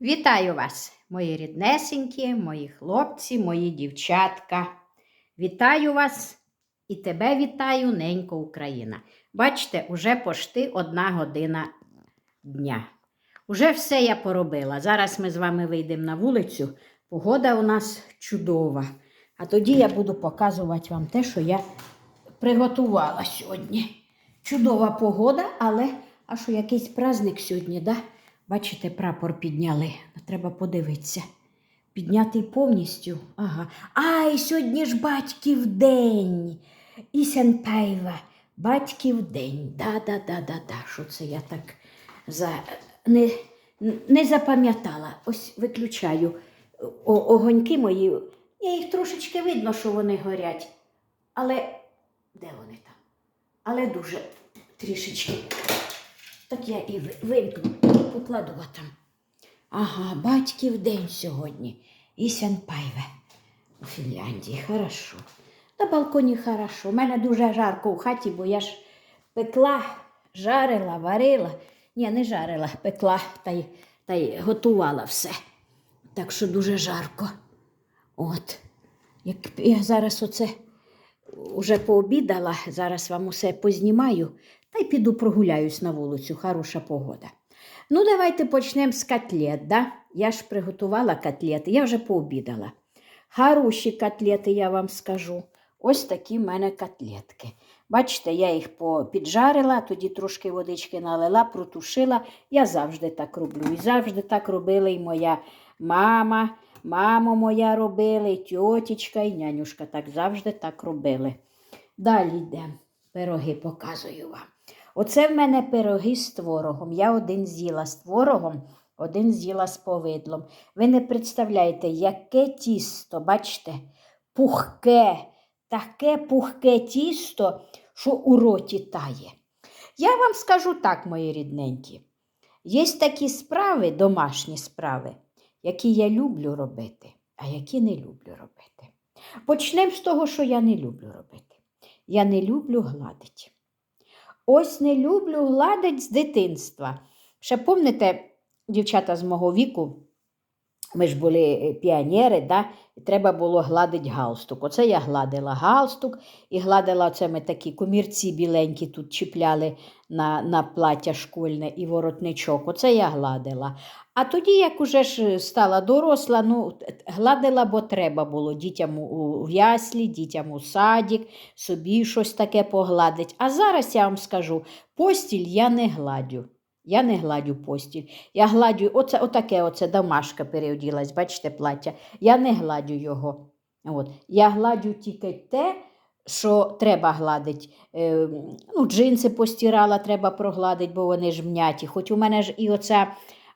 Вітаю вас, мої ріднесенькі, мої хлопці, мої дівчатка. Вітаю вас і тебе вітаю, ненько Україна. Бачите, уже пошти одна година дня. Уже все я поробила. Зараз ми з вами вийдемо на вулицю. Погода у нас чудова. А тоді я буду показувати вам те, що я приготувала сьогодні. Чудова погода, але а що якийсь праздник сьогодні, да? Бачите, прапор підняли. Ну, Треба подивитися. Піднятий повністю. Ага. Ай, сьогодні ж батьків день. Ісянпайва. Батьків день. Да-да-да-да-да. Що це я так за... не, не запам'ятала. Ось виключаю О, огоньки мої. Ні, їх трошечки видно, що вони горять. Але де вони там? Але дуже трішечки. Так я і вимкну, і покладу там. Ага, батьків день сьогодні. І Сянпайве у Фінляндії. Хорошо. На балконі хорошо. У мене дуже жарко в хаті, бо я ж пекла, жарила, варила. Ні, не жарила, пекла та й, та й готувала все. Так що дуже жарко. От. Як я зараз оце уже пообідала, зараз вам усе познімаю, та й піду прогуляюсь на вулицю, хороша погода. Ну, давайте почнемо з котлет, да? Я ж приготувала котлети, я вже пообідала. Хороші котлети, я вам скажу. Ось такі в мене котлетки. Бачите, я їх по- піджарила, тоді трошки водички налила, протушила. Я завжди так роблю. І завжди так робила і моя мама, мама моя робила, і тьотічка, і нянюшка так завжди так робили. Далі йдемо. Пироги показую вам. Оце в мене пироги з творогом. Я один з'їла з творогом, один з'їла з повидлом. Ви не представляєте, яке тісто, бачите, пухке, таке пухке тісто, що у роті тає. Я вам скажу так, мої рідненькі. Є такі справи, домашні справи, які я люблю робити, а які не люблю робити. Почнемо з того, що я не люблю робити. Я не люблю гладити. Ось не люблю гладить з дитинства. Ще помните, дівчата з мого віку, ми ж були е, піонери, да? треба було гладити галстук. Оце я гладила галстук і гладила оце ми такі комірці біленькі тут чіпляли на, на плаття школьне і воротничок. Оце я гладила. А тоді, як уже ж стала доросла, ну, гладила, бо треба було дітям у яслі, дітям у садік, собі щось таке погладить. А зараз я вам скажу, постіль я не гладю. Я не гладю постіль. Я гладю, оце, отаке оце домашка переоділась, бачите, плаття. Я не гладю його. От. Я гладю тільки те, що треба гладити. Е, ну, джинси постирала, треба прогладити, бо вони ж м'яті. Хоч у мене ж і оця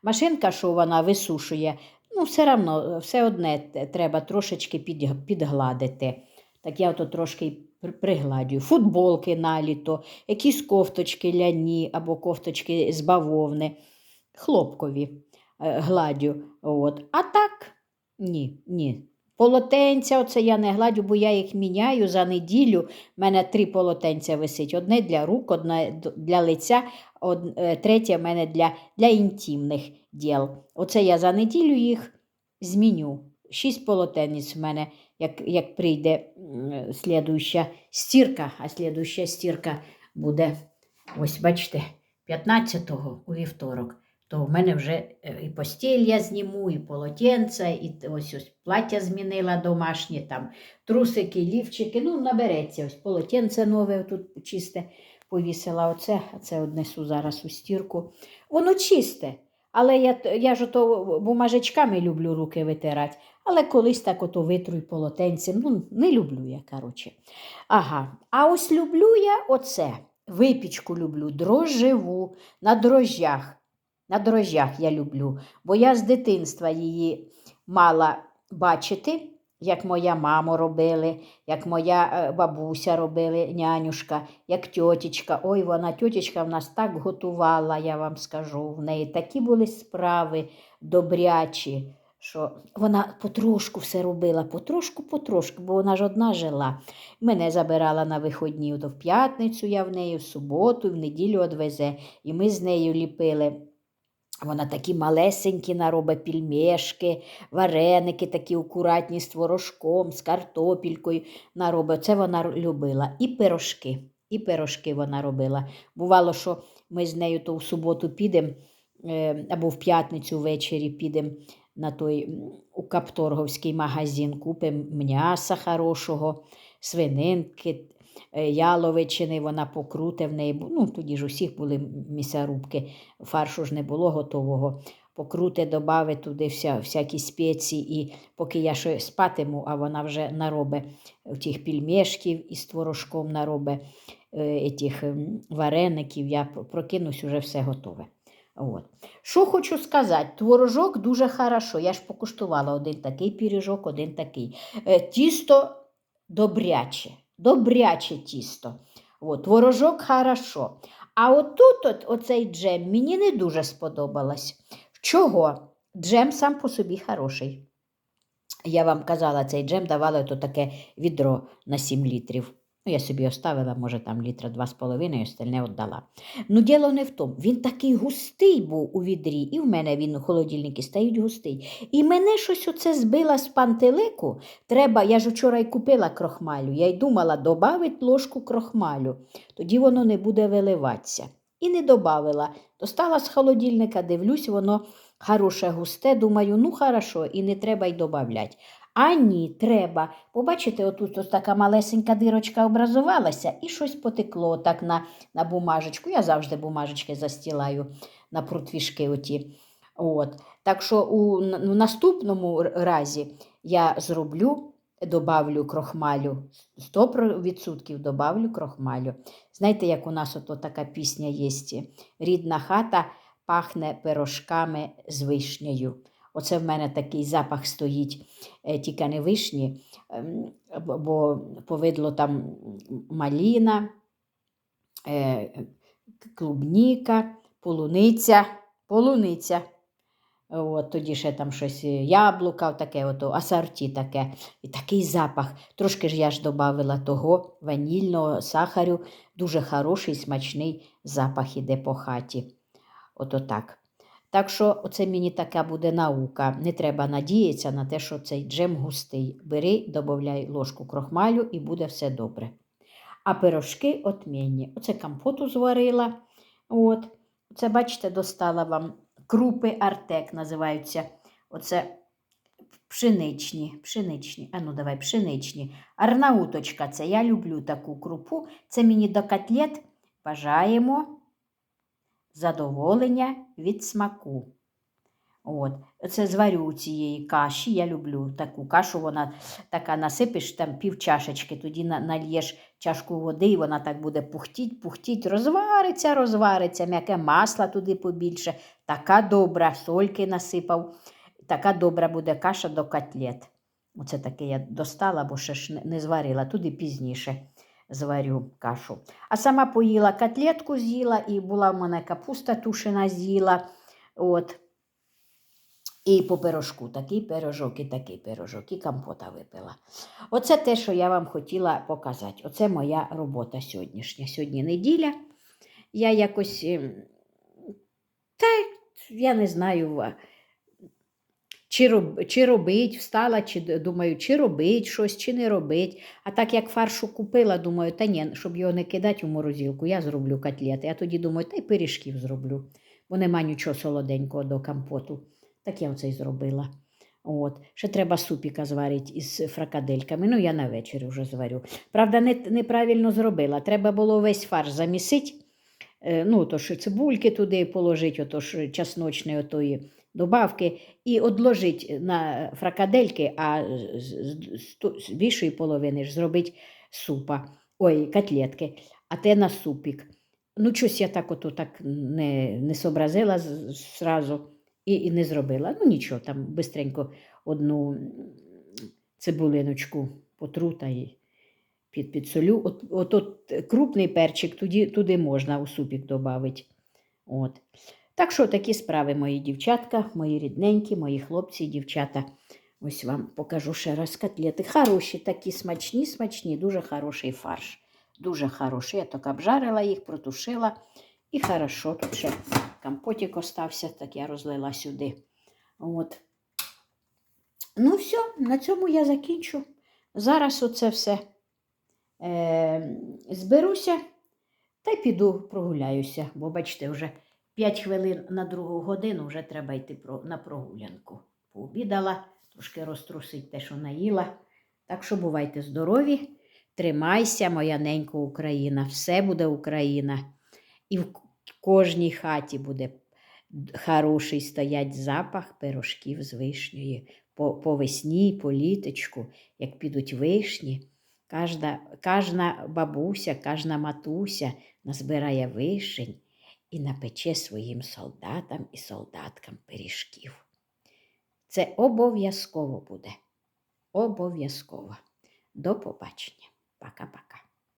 машинка, що вона висушує, ну, все одно, все одне треба трошечки підгладити. Так я ото трошки й при- пригладю. Футболки наліто, якісь кофточки ляні або кофточки з бавовни, хлопкові е, гладю. От. А так, ні, ні. Полотенця, оце я не гладю, бо я їх міняю за неділю. У мене три полотенця висить. Одне для рук, одне для лиця, е, третє в мене для, для інтимних діл. Оце я за неділю їх зміню. Шість полотенець в мене, як, як прийде слідуюча стірка, а слідуюча стірка буде, ось бачите, 15-го у вівторок. То в мене вже е, і постіль я зніму, і полотенця, і ось ось плаття змінила домашнє, там трусики, лівчики. Ну, набереться. Ось полотенце нове тут чисте повісила. Оце, це однесу зараз у стірку. Воно чисте. Але я, я ж ото бумажечками люблю руки витирати. Але колись так ото витру й полотенцем. Ну, не люблю я, коротше. Ага. А ось люблю я оце. Випічку люблю, дрожжеву, на дрожжах. На дрожжах я люблю, бо я з дитинства її мала бачити, як моя мама робили, як моя е, бабуся робили, нянюшка, як тьотічка. Ой, вона тьотічка в нас так готувала, я вам скажу. В неї такі були справи добрячі, що вона потрошку все робила, потрошку, потрошку, бо вона ж одна жила. Мене забирала на виходні, то в п'ятницю я в неї, в суботу, в неділю одвезе. І ми з нею ліпили Вона такі малесенькі наробить пільмешки, вареники такі акуратні з творожком, з картопількою наробить. Це вона любила. І пирожки. І пирожки вона робила. Бувало, що ми з нею то в суботу підемо е, або в п'ятницю ввечері підемо на той у Капторговський магазин, купимо м'яса хорошого, свининки, е, яловичини, вона покруте в неї. Ну, тоді ж усіх були місярубки, фаршу ж не було готового. Покруте, добавить туди вся, всякі спеції, і поки я ще спатиму, а вона вже наробить тих пільмешків із творожком наробить е, тих вареників, я прокинусь, уже все готове. От. Що хочу сказати, творожок дуже хорошо. Я ж покуштувала один такий піріжок, один такий. Е, Тісто добряче, добряче тісто. От, творожок хорошо. А отут от, оцей джем мені не дуже сподобалось. Чого? Джем сам по собі хороший. Я вам казала, цей джем давали то таке відро на 7 літрів. Ну, я собі оставила, може, там літра два з половиною, остальне віддала. Ну, діло не в тому. Він такий густий був у відрі, і в мене він у холодильнику стоїть густий. І мене щось оце збила з пантелику. Треба, я ж вчора й купила крохмалю. Я й думала, добавить ложку крохмалю, тоді воно не буде виливатися. І не добавила. Достала з холодильника, дивлюсь, воно хороше густе. Думаю, ну хорошо, і не треба й добавляти. А ні, треба. Побачите, отут ось така малесенька дирочка образувалася і щось потекло так на, на бумажечку. Я завжди бумажечки застілаю на прутвішки оті. От. Так що у, н- в наступному разі я зроблю, добавлю крохмалю, 100% добавлю крохмалю. Знаєте, як у нас ото така пісня є, рідна хата пахне пирожками з вишнею. Оце в мене такий запах стоїть, е, тільки не вишні, ем, бо- повидло там маліна, е, клубніка, полуниця, полуниця. От, тоді ще там щось е, яблука, таке, ото, асорті таке. І такий запах. Трошки ж я ж додавила того ванільного сахарю. Дуже хороший, смачний запах іде по хаті. Ото так. Так що оце мені така буде наука. Не треба надіятися на те, що цей джем густий. Бери, додай ложку крохмалю і буде все добре. А пирожки отмінні. Оце компоту зварила. От. Це, бачите, достала вам крупи артек називаються. Оце пшеничні. пшеничні. А ну давай, пшеничні. Арнауточка, це я люблю таку крупу. Це мені до котлет бажаємо задоволення від смаку. От. Це зварю цієї каші. Я люблю таку кашу, вона така насипиш там пів чашечки, тоді нальєш чашку води, і вона так буде пухтіть, пухтіть, розвариться, розвариться, м'яке масла туди побільше. Така добра, сольки насипав. Така добра буде каша до котлет. Оце таке я достала, бо ще ж не зварила, туди пізніше зварю кашу. А сама поїла котлетку з'їла, і була в мене капуста тушена з'їла. От. І по пирожку такий пирожок, і такий пирожок, і компота випила. Оце те, що я вам хотіла показати. Оце моя робота сьогоднішня. Сьогодні неділя. Я якось. ем, Та я не знаю, чи, роб, чи робить, встала, чи думаю, чи робить щось, чи не робить. А так як фаршу купила, думаю, та ні, щоб його не кидати у морозилку, я зроблю котлети. Я тоді думаю, та й пиріжків зроблю, бо нема нічого солоденького до компоту. Так я оце й зробила. От. Ще треба супіка зварити із фракадельками. Ну, я на вечір вже зварю. Правда, не, неправильно зробила. Треба було весь фарш замісити. Е, ну, то ж цибульки туди положити, ото ж чесночної отої добавки, і одложити на фракадельки, а з, більшої половини ж зробити супа, ой, котлетки, а те на супік. Ну, щось я так ото так не, не сообразила зразу і, і не зробила. Ну, нічого, там бистренько одну цибулиночку потру та й під, підсолю. От, от, от крупний перчик туди, туди можна у супік додати. От. Так що такі справи, мої дівчатка, мої рідненькі, мої хлопці і дівчата. Ось вам покажу ще раз котлети. Хороші, такі смачні, смачні, дуже хороший фарш. Дуже хороший. Я так обжарила їх, протушила І хорошо, тут ще компотик остався, так я розлила сюди. От. Ну, все, на цьому я закінчу. Зараз оце все е, зберуся та й піду прогуляюся, бо бачите, вже 5 хвилин на другу годину вже треба йти на прогулянку. Пообідала, трошки розтрусить те, що наїла. Так що бувайте здорові, тримайся, моя ненька Україна, все буде Україна. І в кожній хаті буде хороший стоять запах пирожків з вишнею. По, по весні, по літочку, як підуть вишні, кожна бабуся, кожна матуся назбирає вишень і напече своїм солдатам і солдаткам пиріжків. Це обов'язково буде. Обов'язково. До побачення. Пока-пока.